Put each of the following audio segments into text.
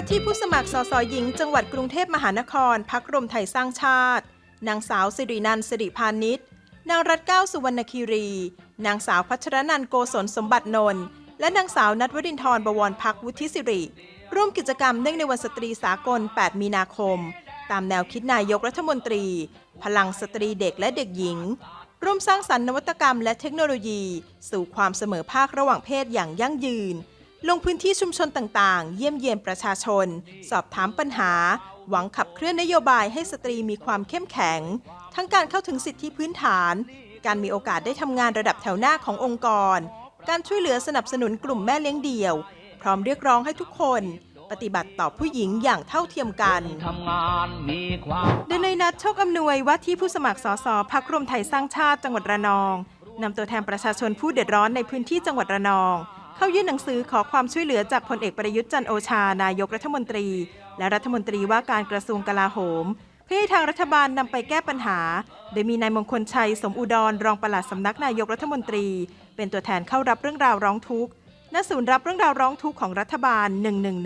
ที่ผู้สมัครสสหญิง จังหวัดกรุงเทพมหานครพักรวมไทยสร้างชาติ นางสาวสิรินันสิริพานิชนางรัตเก้าสุวรรณคีรี นางสาวพัชรนันโกศลสมบัตินนท์และนางสาวนัทวรินทร์บวรพักวุฒิสิริ ร่วมกิจกรรมเนื่องในวันสตรีสากล 8 มีนาคม ตามแนวคิดนายกรัฐมนตรี พลังสตรีเด็กและเด็กหญิง ร่วมสร้างสรรค์นวัตกรรมและเทคโนโลยี สู่ความเสมอภาคระหว่างเพศอย่างยั่งยืน ลงพื้นที่ชุมชนต่างๆ เยี่ยมเยียนประชาชน สอบถามปัญหา หวังขับเคลื่อนนโยบายให้สตรีมีความเข้มแข็ง ทั้งการเข้าถึงสิทธิพื้นฐาน การมีโอกาสได้ทำงานระดับแถวหน้าขององค์กร การช่วยเหลือสนับสนุนกลุ่มแม่เลี้ยงเดี่ยว พร้อมเรียกร้องให้ทุกคน ปฏิบัติต่อผู้หญิงอย่างเท่าเทียมกันทำงานมีความโดยในนัดโชคอำนวยว่าที่ผู้สมัครสสพักรวมไทยสร้างชาติจังหวัดระนองนำตัวแทนประชาชนผู้เดือดร้อนในพื้นที่จังหวัดระนอง เข้ายื่นหนังสือขอความช่วยเหลือจากพลเอกประยุทธ์จันโอชา นายกรัฐมนตรี และรัฐมนตรีว่าการกระทรวงกลาโหม เพื่อให้ทางรัฐบาลนำไปแก้ปัญหา โดยมีนายมงคลชัยสมอุดรรองปลัดสำนักนายกรัฐมนตรี เป็นตัวแทนเข้ารับเรื่องราวร้องทุกข์ณศูนย์รับเรื่องราวร้องทุกข์ของรัฐบาล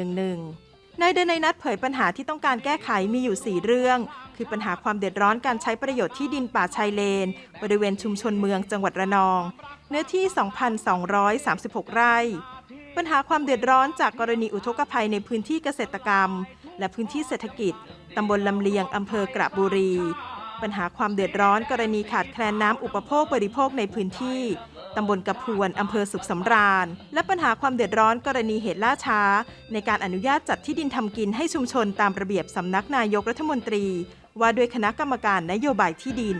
1111 นายเดนัยนัดเผยปัญหาที่ต้องการแก้ไขมีอยู่ 4 เรื่อง คือปัญหาความเดือดร้อนการใช้ประโยชน์ที่ดินป่าชายเลน บริเวณชุมชนเมืองจังหวัดระนอง เนื้อที่ 2,236 ไร่ ปัญหาความเดือดร้อนจากกรณีอุทกภัยในพื้นที่เกษตรกรรม และพื้นที่เศรษฐกิจตำบลลำเลียงอำเภอกระบุรี ปัญหาความเดือดร้อนกรณีขาดแคลนน้ำอุปโภคบริโภคในพื้นที่ ตำบลกระพวนอำเภอสุขสำราญ และปัญหาความเดือดร้อนกรณีเหตุล่าช้า ในการอนุญาตจัดที่ดินทำกินให้ชุมชนตามระเบียบสำนักนายกรัฐมนตรี ว่าด้วยคณะกรรมการนโยบายที่ดิน